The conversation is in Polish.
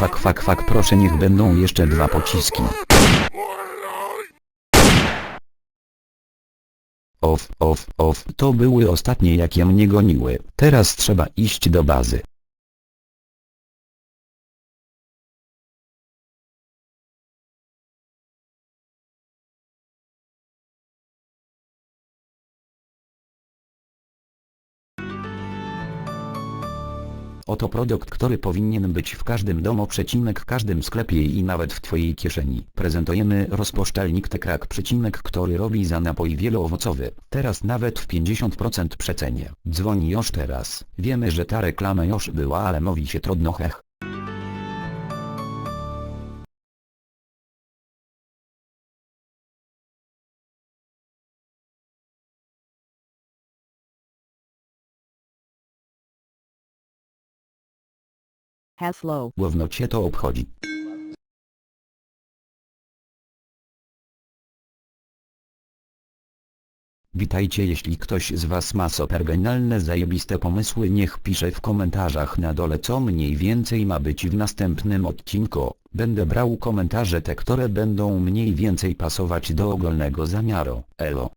Fak proszę niech będą jeszcze dwa pociski. Off, off, off, to były ostatnie jakie mnie goniły, teraz trzeba iść do bazy. Oto produkt, który powinien być w każdym domu, przecinek każdym sklepie i nawet w Twojej kieszeni. Prezentujemy rozpuszczalnik Tekrak, przecinek, który robi za napój wieloowocowy. Teraz nawet w 50% przecenie. Dzwoni już teraz. Wiemy, że ta reklama już była, ale mówi się trudno hech. Haslow. Główno Cię to obchodzi. Witajcie jeśli ktoś z was ma super genialne zajebiste pomysły niech pisze w komentarzach na dole co mniej więcej ma być w następnym odcinku. Będę brał komentarze te które będą mniej więcej pasować do ogólnego zamiaru. Elo.